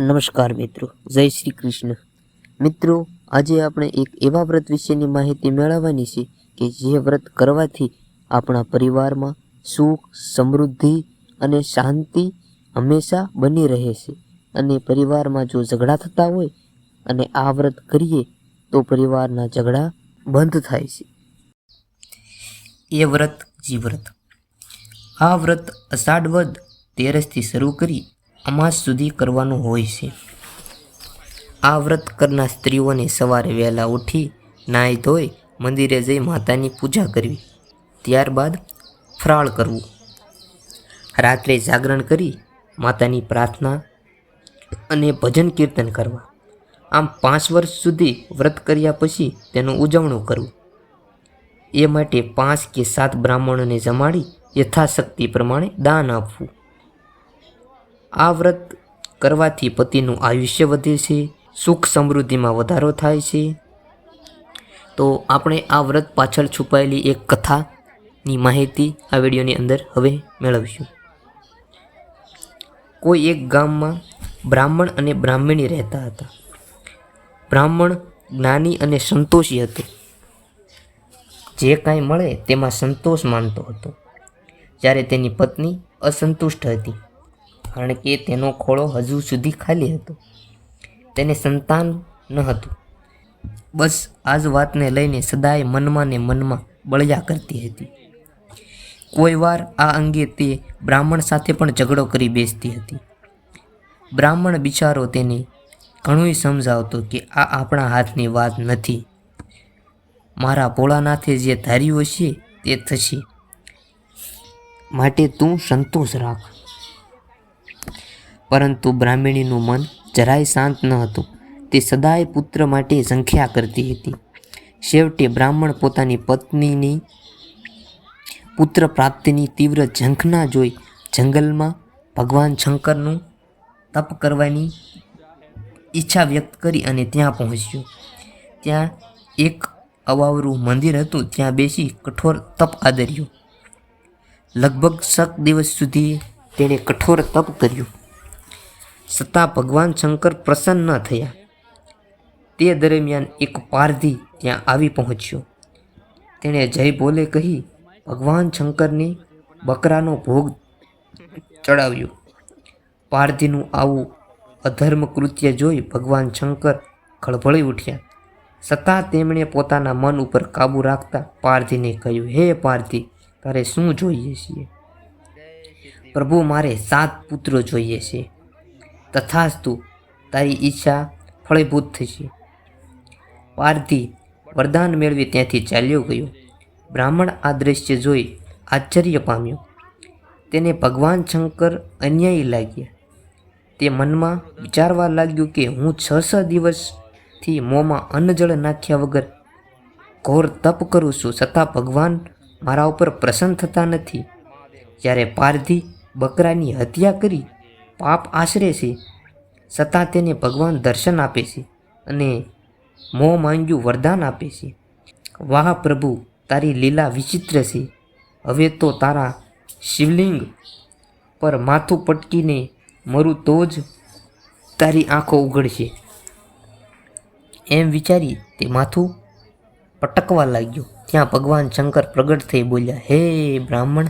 નમસ્કાર મિત્રો, જય શ્રી કૃષ્ણ. મિત્રો, આજે આપણે એક એવા વ્રત વિશેની માહિતી મેળવવાની છે કે જે વ્રત કરવાથી આપણા પરિવારમાં સુખ, સમૃદ્ધિ અને શાંતિ હંમેશા બની રહે છે. અને પરિવારમાં જો ઝઘડા થતા હોય અને આ વ્રત કરીએ, તો પરિવારના ઝઘડા બંધ થાય છે. એ વ્રત જીવ્રત આ વ્રત અષાઢ વદ તેરસથી શરૂ કરી અમાસ સુધી કરવાનું હોય છે. આ વ્રત કરનાર સ્ત્રીઓને સવારે વહેલા ઉઠી નાહી ધોઈ મંદિરે જઈ માતાની પૂજા કરવી. ત્યારબાદ ફરાળ કરવું. રાત્રે જાગરણ કરી માતાની પ્રાર્થના અને ભજન કીર્તન કરવા. આમ પાંચ વર્ષ સુધી વ્રત કર્યા પછી તેનું ઉજવણું કરવું. એ માટે પાંચ કે સાત બ્રાહ્મણોને જમાડી યથાશક્તિ પ્રમાણે દાન આપવું. આ વ્રત કરવાથી પતિનું આયુષ્ય વધે છે, સુખ સમૃદ્ધિમાં વધારો થાય છે. તો આપણે આ વ્રત પાછળ છુપાયેલી એક કથાની માહિતી આ વિડીયોની અંદર હવે મેળવીશું. કોઈ એક ગામમાં બ્રાહ્મણ અને બ્રાહ્મણી રહેતા હતા. બ્રાહ્મણ જ્ઞાની અને સંતોષી હતો. જે કાંઈ મળે તેમાં સંતોષ માનતો હતો. જ્યારે તેની પત્ની અસંતુષ્ટ હતી. કારણ કે તેનો ખોળો હજુ સુધી ખાલી હતો. તેને સંતાન ન હતું. બસ આ જ વાતને લઈને સદાય મનમાં ને મનમાં બળ્યા કરતી હતી. કોઈ વાર આ અંગે તે બ્રાહ્મણ સાથે પણ ઝઘડો કરી બેસતી હતી. બ્રાહ્મણ બિચારો તેને ઘણુંય સમજાવતો કે આ આપણા હાથની વાત નથી. મારા ભોળાનાથે જે ધાર્યું હશે તે થશે. માટે તું સંતોષ રાખ. પરંતુ બ્રાહ્મણીનું મન જરાય શાંત ન હતું. તે સદાય પુત્ર માટે સંખ્યા કરતી હતી. છેવટે બ્રાહ્મણ પોતાની પત્નીની પુત્ર પ્રાપ્તિની તીવ્ર ઝંખના જોઈ જંગલમાં ભગવાન શંકરનું તપ કરવાની ઈચ્છા વ્યક્ત કરી અને ત્યાં પહોંચ્યો. ત્યાં એક અવાવરું મંદિર હતું, ત્યાં બેસી કઠોર તપ આદર્યું. લગભગ સક દિવસ સુધી તેણે કઠોર તપ કર્યું. છતાં ભગવાન શંકર પ્રસન્ન ન થયા. તે દરમિયાન એક પારધી ત્યાં આવી પહોંચ્યો. તેણે જય બોલે કહી, ભગવાન શંકરને બકરાનો ભોગ ચડાવ્યો. પારધીનું આવું અધર્મ કૃત્ય જોઈ ભગવાન શંકર ખળભળી ઉઠ્યા. છતાં તેમણે પોતાના મન ઉપર કાબૂ રાખતા પારધીને કહ્યું, હે પારધી, તારે શું જોઈએ છીએ? પ્રભુ મારે સાત પુત્રો જોઈએ છે. તથાસ્તુ તારી ઈચ્છા ફળીભૂત થશે. પારધી વરદાન મેળવી ત્યાંથી ચાલ્યો ગયો. બ્રાહ્મણ આ દ્રશ્ય જોઈ આશ્ચર્ય પામ્યો. તેને ભગવાન શંકર અન્યાયી લાગ્યા. તે મનમાં વિચારવા લાગ્યું કે હું છ છ દિવસથી મોંમાં અન્નજળ નાખ્યા વગર ઘોર તપ કરું છું છતાં ભગવાન મારા ઉપર પ્રસન્ન થતા નથી. જ્યારે પારધી બકરાની હત્યા કરી પાપ આશરે છે. છતાં તેને ભગવાન દર્શન આપે છે અને મોં માંગ્યું વરદાન આપે છે. વાહ પ્રભુ, તારી લીલા વિચિત્ર છે. હવે તો તારા શિવલિંગ પર માથું પટકીને મરું તો જ તારી આંખો ઉઘડશે. એમ વિચારી તે માથું પટકવા લાગ્યું. ત્યાં ભગવાન શંકર પ્રગટ થઈ બોલ્યા, હે બ્રાહ્મણ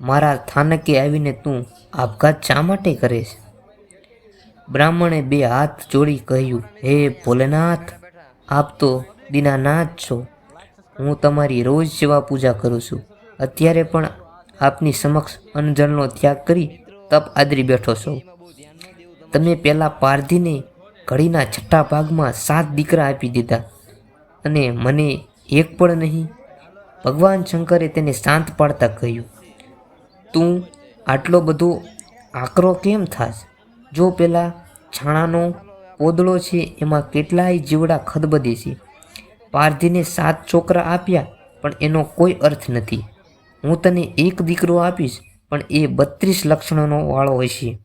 મારા સ્થાનકે આવીને તું આપઘાત શા માટે કરે છે બ્રાહ્મણે બે હાથ જોડી કહ્યું, હે ભોલેનાથ, આપ તો દીનાનાથ છો. હું તમારી રોજ સેવા પૂજા કરું છું. અત્યારે પણ આપની સમક્ષ અન્નજળનો ત્યાગ કરી તપ આદરી બેઠો છો. તમે પહેલાં પારધીને ઘડીના છઠ્ઠા ભાગમાં સાત દીકરા આપી દીધા અને મને એક પણ નહીં. ભગવાન શંકરે તેને શાંત પાડતા કહ્યું તું આટલો બધો આકરો કેમ થાશ? જો પેલા છાણાનો પોદળો છે, એમાં કેટલાય જીવડા ખદબદે છે. પારધીને સાત છોકરા આપ્યા, પણ એનો કોઈ અર્થ નથી. હું તને એક દીકરો આપીશ, પણ એ બત્રીસ લક્ષણોનો વાળો હશે.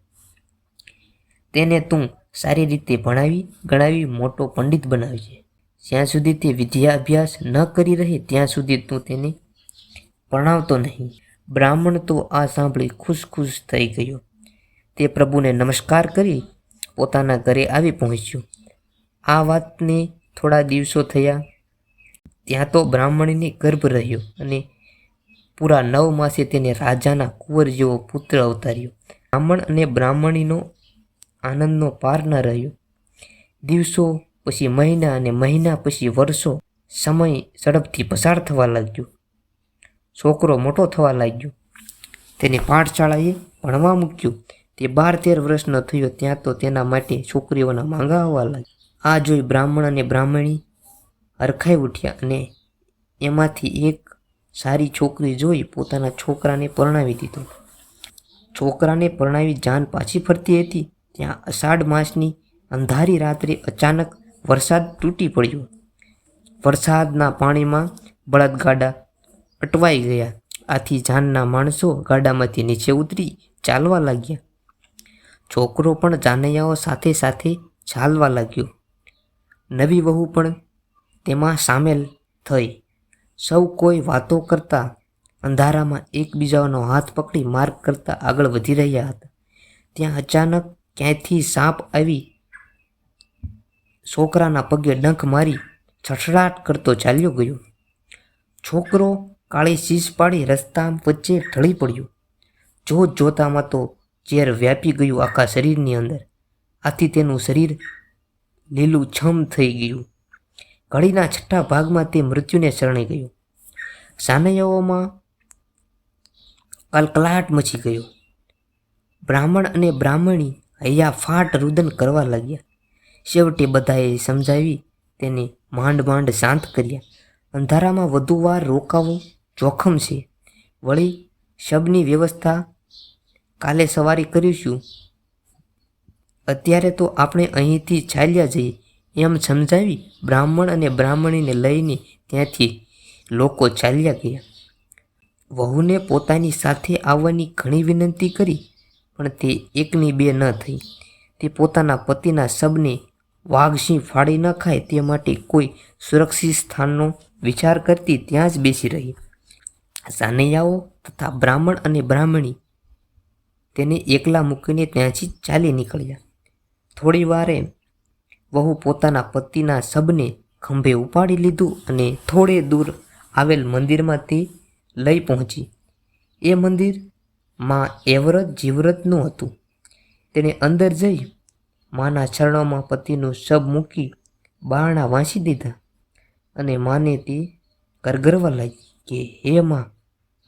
તેને તું સારી રીતે ભણાવી, ગણાવી, મોટો પંડિત બનાવજે જ્યાં સુધી તે વિદ્યા અભ્યાસ ન કરી રહે, ત્યાં સુધી તું તેને ભણાવતો નહીં. બ્રાહ્મણ તો આ સાંભળી ખુશ ખુશ થઈ ગયો. તે પ્રભુને નમસ્કાર કરી પોતાના ઘરે આવી પહોંચ્યો. આ વાતને થોડા દિવસો થયા. ત્યાં તો બ્રાહ્મણીને ગર્ભ રહ્યો અને પૂરા નવ માસે તેને રાજાના કુંવર જેવો પુત્ર અવતાર્યો. બ્રાહ્મણ અને બ્રાહ્મણીનો આનંદનો પાર ન રહ્યો. દિવસો પછી મહિના અને મહિના પછી વર્ષો સમય ઝડપથી પસાર થવા લાગ્યો. છોકરો મોટો થવા લાગ્યો. તેને પાઠશાળાએ ભણવા મૂક્યું. તે બાર તેર વર્ષનો થયો, ત્યાં તો તેના માટે છોકરીઓના માંગા આવવા લાગ્યા. આ જોઈ બ્રાહ્મણ અને બ્રાહ્મણી હરખાઈ ઉઠ્યા અને એમાંથી એક સારી છોકરી જોઈ પોતાના છોકરાને પરણાવી દીધો. છોકરાને પરણાવી જાન પાછી ફરતી હતી. ત્યાં અષાઢ માસની અંધારી રાત્રે અચાનક વરસાદ તૂટી પડ્યો. વરસાદના પાણીમાં બળદગાડા અટવાઈ ગયા. આથી જાનના માણસો ગાડામાંથી નીચે ઉતરી ચાલવા લાગ્યા. છોકરો પણ જાનૈયાઓ સાથે સાથે ચાલવા લાગ્યો. નવી વહુ પણ તેમાં સામેલ થઈ. સૌ કોઈ વાતો કરતા અંધારામાં એકબીજાનો હાથ પકડી માર્ગ કરતા આગળ વધી રહ્યા હતા. ત્યાં અચાનક ક્યાંયથી સાપ આવી છોકરાના પગે ડંખ મારી છઠડાટ કરતો ચાલ્યો ગયો. છોકરો કાળી શીશ પાડી રસ્તા વચ્ચે ઢળી પડ્યું. જોત જોતામાં તો ઝેર વ્યાપી ગયું આખા શરીરની અંદર. આથી તેનું શરીર લીલું છમ થઈ ગયું. ઘડીના છઠ્ઠા ભાગમાં તે મૃત્યુને શરણે ગયું. સાનૈયાઓમાં કલકલાટ મચી ગયો. બ્રાહ્મણ અને બ્રાહ્મણી હૈયા ફાટ રુદન કરવા લાગ્યા. છેવટે બધાએ સમજાવી તેને માંડ માંડ શાંત કર્યા. અંધારામાં વધુ વાર રોકાવું જોખમ છે. વળી શબની વ્યવસ્થા કાલે સવારી કરીશું. અત્યારે તો આપણે અહીંથી ચાલ્યા જઈએ. એમ સમજાવી બ્રાહ્મણ અને બ્રાહ્મણીને લઈને ત્યાંથી લોકો ચાલ્યા ગયા. વહુને પોતાની સાથે આવવાની ઘણી વિનંતી કરી, પણ તે એકની બે ન થઈ. તે પોતાના પતિના શબને વાઘસિંહ ફાડી ન ખાય તે માટે કોઈ સુરક્ષિત સ્થાનનો વિચાર કરતી ત્યાં જ બેસી રહી. સાનૈયાઓ તથા બ્રાહ્મણ અને બ્રાહ્મણી તેને એકલા મૂકીને ત્યાંથી ચાલી નીકળ્યા. થોડી વારે વહુ પોતાના પતિના શબને ખંભે ઉપાડી લીધું અને થોડે દૂર આવેલ મંદિરમાં તે લઈ પહોંચી. એ મંદિરમાં એવરત જીવરતનું હતું. તેણે અંદર જઈ માના ચરણોમાં પતિનું શબ મૂકી બારણા વાંચી દીધા અને માને તે કરગરવા લાગી. કે હે માં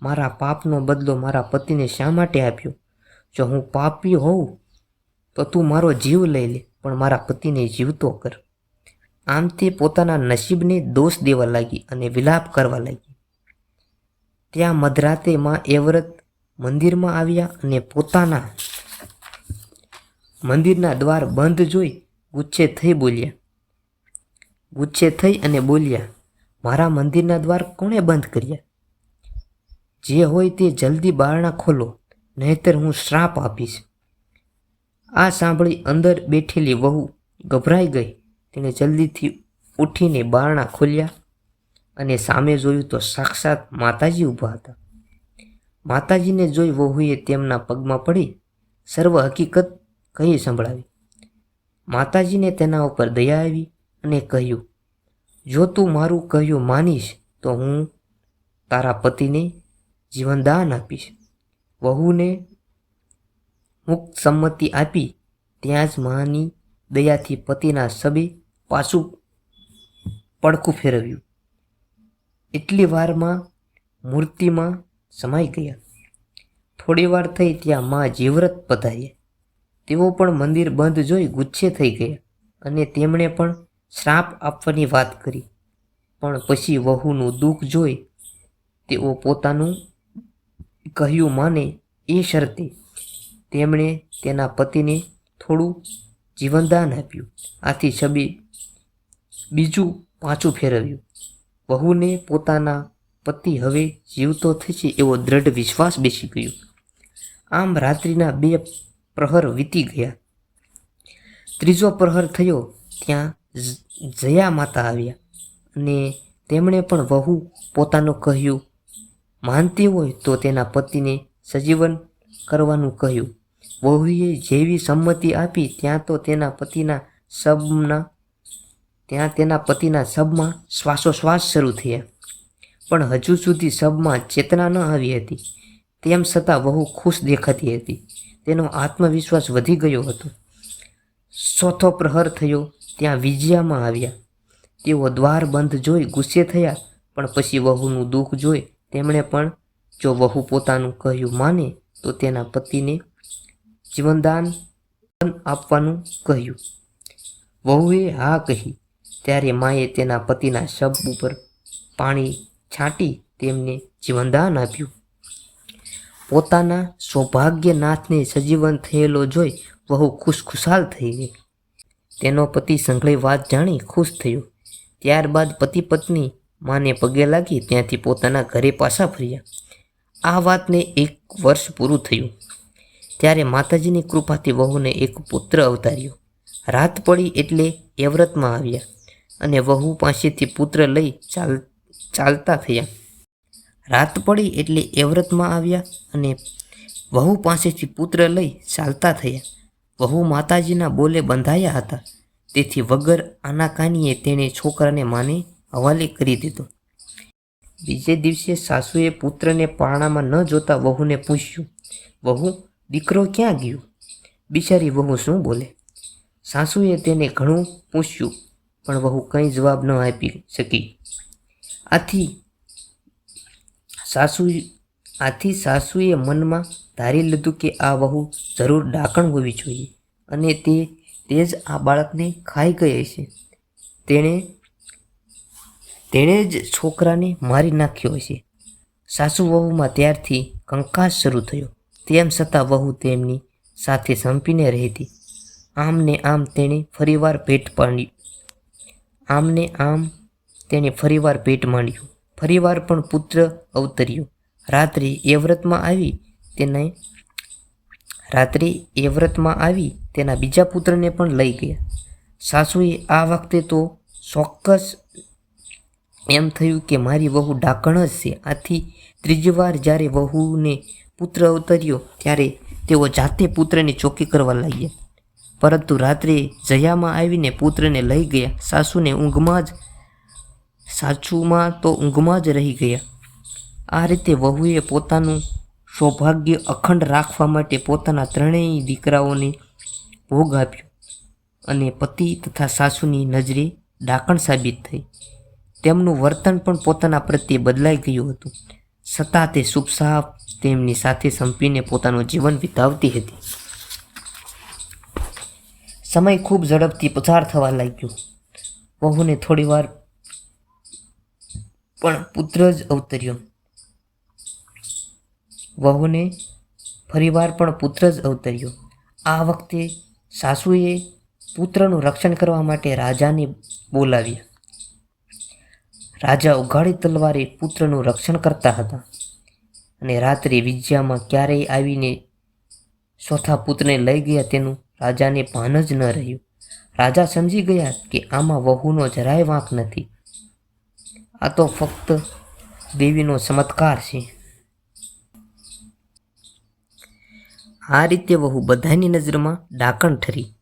મારા પાપનો બદલો મારા પતિને શા માટે આપ્યો? જો હું પાપી હોઉં, તો તું મારો જીવ લઈ લે, પણ મારા પતિને જીવતો કર. આમ તે પોતાના નસીબને દોષ દેવા લાગી અને વિલાપ કરવા લાગી. ત્યાં મધરાતે માં એવરત મંદિરમાં આવ્યા અને પોતાના મંદિરના દ્વાર બંધ જોઈ ગુચ્છે થઈ બોલ્યા. ગુચ્છે થઈ અને બોલ્યા મારા મંદિરના દ્વાર કોણે બંધ કર્યા? જે હોય તે જલ્દી બારણા ખોલો, નહીતર હું શ્રાપ આપીશ. આ સાંભળી અંદર બેઠેલી વહુ ગભરાઈ ગઈ. તેણે જલ્દીથી ઉઠીને બારણા ખોલ્યા અને સામે જોયું તો સાક્ષાત માતાજી ઊભા હતા. માતાજીને જોઈ વહુએ તેમના પગમાં પડી, સર્વ હકીકત કહી સંભળાવી. માતાજીને તેના ઉપર દયા આવી અને કહ્યું જો તું મારું કહ્યું માનીશ, તો હું તારા પતિને જીવનદાન આપીશ. વહુને મુક્ત સંમતિ આપી, ત્યાં જ માની દયાથી પતિના સબે પાછું પડખું ફેરવ્યું. એટલી વારમાં મૂર્તિમાં સમાઈ ગયા. થોડી વાર થઈ ત્યાં મા જીવરત પધાર્યા. તેઓ પણ મંદિર બંધ જોઈ ગુચ્છે થઈ ગયા અને તેમણે પણ શ્રાપ આપવાની વાત કરી. પણ પછી વહુનું દુઃખ જોઈ તેઓ પોતાનું કહ્યું માને એ શરતે તેમણે તેના પતિને થોડું જીવનદાન આપ્યું. આથી છબી બીજું પાછું ફેરવ્યું. વહુને પોતાના પતિ હવે જીવતો થશે એવો દ્રઢ વિશ્વાસ બેસી ગયો. આમ રાત્રિના બે પ્રહર વીતી ગયા. ત્રીજો પ્રહર થયો ત્યાં જયા માતા આવ્યા. અને તેમણે પણ વહુ પોતાનું કહ્યું, માનતી હોય તો તેના પતિને સજીવન કરવાનું કહ્યું. વહુએ જેવી સંમતિ આપી ત્યાં તો તેના પતિના શબના, ત્યાં તેના પતિના શબમાં શ્વાસોશ્વાસ શરૂ થયા. પણ હજુ સુધી શબમાં ચેતના ન આવી હતી. તેમ છતાં વહુ ખુશ દેખાતી હતી. તેનો આત્મવિશ્વાસ વધી ગયો હતો. ચોથો પ્રહર થયો. ત્યાં વિજયામાં આવ્યા. તેઓ દ્વાર બંધ જોઈ ગુસ્સે થયા, પણ પછી વહુનું દુઃખ જોઈ તેમણે પણ જો વહુ પોતાનું કહ્યું માને, તો તેના પતિને જીવનદાન આપવાનું કહ્યું. વહુએ હા કહી, ત્યારે માએ તેના પતિના શબ ઉપર પાણી છાંટી તેમને જીવનદાન આપ્યું. પોતાના સૌભાગ્યનાથને સજીવન થયેલો જોઈ વહુ ખુશખુશાલ થઈ ગઈ. તેનો પતિ સંઘળી વાત જાણી ખુશ થયો. ત્યારબાદ પતિ પત્ની માને પગે લાગી ત્યાંથી પોતાના ઘરે પાછા ફર્યા. આ વાતને એક વર્ષ પૂરું થયું. ત્યારે માતાજીની કૃપાથી વહુને એક પુત્ર અવતાર્યો. રાત પડી એટલે એ વ્રતમાં આવ્યા અને વહુ પાસેથી પુત્ર લઈ ચાલ, ચાલતા થયા. રાત પડી એટલે એ વ્રતમાં આવ્યા અને વહુ પાસેથી પુત્ર લઈ ચાલતા થયા. વહુ માતાજીના બોલે બંધાયા હતા. તેથી વગર આનાકાનીએ તેણે છોકરાને માને હવાલે કરી દીધો. બીજે દિવસે સાસુએ પુત્રને પારણામાં ન જોતા વહુને પૂછ્યું, વહુ, દીકરો ક્યાં ગયો? બિચારી વહુ શું બોલે? સાસુએ તેને ઘણું પૂછ્યું, પણ વહુ કંઈ જવાબ ન આપી શકી. આથી સાસુ આથી સાસુએ મનમાં ધારી લીધું કે આ વહુ જરૂર ડાકણ હોવી જોઈએ અને તે તે જ આ બાળકને ખાઈ ગઈ હશે. તેણે તેણે જ છોકરાને મારી નાખ્યો હશે. સાસુ વહુમાં ત્યારથી કંકાસ શરૂ થયો. તેમ છતાં વહુ તેમની સાથે સંપીને રહેતી. આમને આમ તેણે ફરીવાર ભેટ પાડી. આમને આમ તેણે ફરીવાર ભેટ માંડ્યું. ફરીવાર પણ પુત્ર અવતર્યો. રાત્રે એ વ્રતમાં આવી તેને રાત્રે એ વ્રતમાં આવી તેના બીજા પુત્રને પણ લઈ ગયા. સાસુએ આ વખતે તો ચોક્કસ એમ થયું કે મારી વહુ ડાકણ જ છે. આથી ત્રીજી વાર જ્યારે વહુને પુત્ર અવતર્યો ત્યારે તેઓ જાતે પુત્રને ચોકી કરવા લાગ્યા. પરંતુ રાત્રે જયામાં આવીને પુત્રને લઈ ગયા. સાસુને ઊંઘમાં જ સાચુમાં તો ઊંઘમાં જ રહી ગયા. આ રીતે વહુએ પોતાનું સૌભાગ્ય અખંડ રાખવા માટે પોતાના ત્રણેય દીકરાઓને ભોગ આપ્યો અને પતિ તથા સાસુની નજરે ડાકણ સાબિત થઈ. તેમનું વર્તન પણ પોતાના પ્રત્યે બદલાઈ ગયું હતું. છતાં તે શુભસાપ તેમની સાથે સંપીને પોતાનું જીવન વિતાવતી હતી. સમય ખૂબ ઝડપથી પસાર થવા લાગ્યો. વહુને થોડી વાર પણ પુત્ર જ અવતર્યો. વહુને ફરીવાર પણ પુત્ર જ અવતર્યો. આ વખતે સાસુએ પુત્રનું રક્ષણ કરવા માટે રાજાને બોલાવ્યા. રાજા ઉઘાડી તલવારે પુત્રનું રક્ષણ કરતા હતા અને રાત્રે વિજ્યામાં ક્યારેય આવીને ચોથા પુત્રને લઈ ગયા તેનું રાજાને ભાન જ ન રહ્યું. રાજા સમજી ગયા કે આમાં વહુનો જરાય વાંક નથી. આ તો ફક્ત દેવીનો ચમત્કાર છે. આ રીતે વહુ બધાની નજરમાં ડાકણ ઠરી.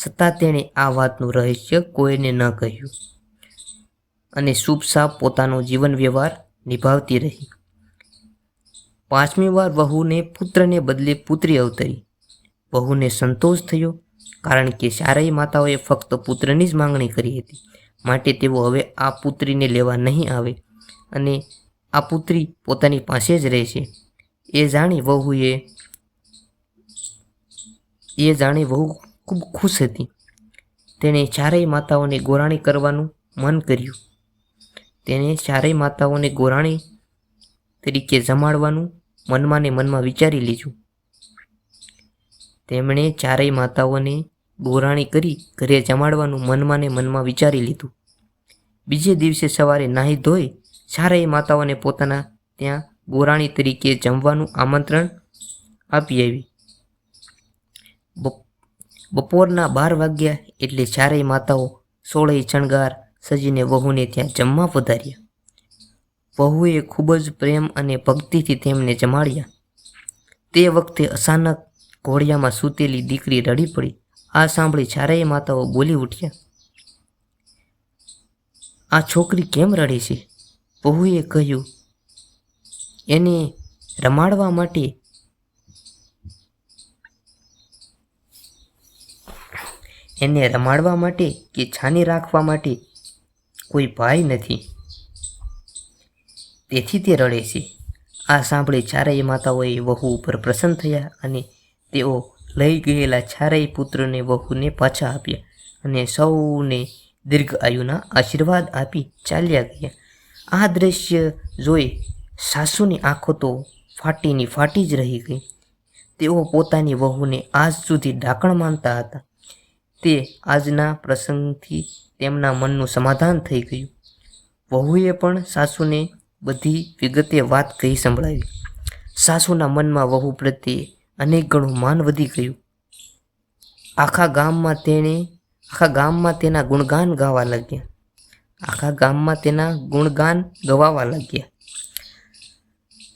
છતાં તેણે આ વાતનું રહસ્ય કોઈને ન કહ્યું. અને શુભ સાપ પોતાનો જીવન વ્યવહાર નિભાવતી રહી. પાંચમી વાર વહુને પુત્રને બદલે પુત્રી અવતરી. વહુને સંતોષ થયો, કારણ કે ચારેય માતાઓએ ફક્ત પુત્રની જ માંગણી કરી હતી. માટે તેઓ હવે આ પુત્રીને લેવા નહીં આવે અને આ પુત્રી પોતાની પાસે જ રહેશે. એ જાણી વહુએ એ જાણી વહુ ખૂબ ખુશ હતી. તેણે ચારેય માતાઓને ગોરાણી કરવાનું મન કર્યું. તેણે ચારેય માતાઓને ગોરાણી તરીકે જમાડવાનું મનમાં ને મનમાં વિચારી લીધું. તેમણે ચારેય માતાઓને ગોરાણી કરી ઘરે જમાડવાનું મનમાં ને મનમાં વિચારી લીધું. બીજે દિવસે સવારે નાહી ધોઈ ચારેય માતાઓને પોતાના ત્યાં ગોરાણી તરીકે જમવાનું આમંત્રણ આપી આવી. બપોરના બાર વાગ્યા એટલે ચારેય માતાઓ સોળે શણગાર સજીને વહુને ત્યાં જમવા પધાર્યા. વહુએ ખૂબ જ પ્રેમ અને ભક્તિથી તેમને જમાડ્યા. તે વખતે અચાનક ઘોડિયામાં સૂતેલી દીકરી રડી પડી. આ સાંભળી ચારેય માતાઓ બોલી ઉઠ્યા. આ છોકરી કેમ રડે છે? વહુએ કહ્યું. એને રમાડવા માટે એને રમાડવા માટે કે છાની રાખવા માટે કોઈ ભાઈ નથી. તેથી તે રડે છે. આ સાંભળી ચારેય માતાઓએ વહુ ઉપર પ્રસન્ન થયા અને તેઓ લઈ ગયેલા ચારેય પુત્રને વહુને પાછા આપ્યા અને સૌને દીર્ઘ આયુના આશીર્વાદ આપી ચાલ્યા ગયા. આ દ્રશ્ય જોઈ સાસુની આંખો તો ફાટીની ફાટી જ રહી ગઈ. તેઓ પોતાની વહુને આજ સુધી ઢાંકણ માનતા હતા. તે આજના પ્રસંગથી તેમના મનનું સમાધાન થઈ ગયું. વહુએ પણ સાસુને બધી વિગતે વાત કહી સંભળાવી. સાસુના મનમાં વહુ પ્રત્યે અનેક ગણું માન વધી ગયું. આખા ગામમાં તેણે, આખા ગામમાં તેના ગુણગાન ગાવા લાગ્યા. આખા ગામમાં તેના ગુણગાન ગવાવા લાગ્યા.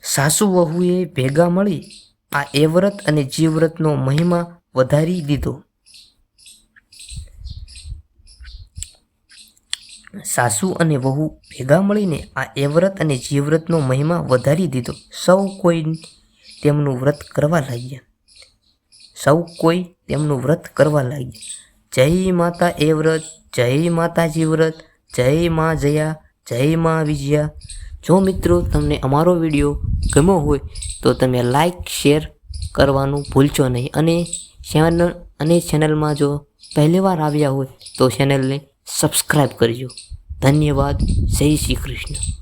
સાસુ વહુએ ભેગા મળી આ એ વ્રત અને જીવવ્રતનો મહિમા વધારી દીધો. સાસુ અને વહુ ભેગા મળીને આ એ વ્રત અને જીવ્રતનો મહિમા વધારી દીધો. સૌ કોઈ તેમનું વ્રત કરવા લાગ્યા. સૌ કોઈ તેમનું વ્રત કરવા લાગ્યા. જય માતા એ વ્રત જય માતાજી વ્રત જય મા જયા, જય મા વિજયા. જો મિત્રો તમને અમારો વીડિયો ગમ્યો હોય તો તમે લાઈક, શેર કરવાનું ભૂલશો નહીં. અને ચેનલ અને ચેનલમાં જો પહેલીવાર આવ્યા હોય તો ચેનલને સબસ્ક્રાઈબ કરજો. ધન્યવાદ. જય શ્રી કૃષ્ણ.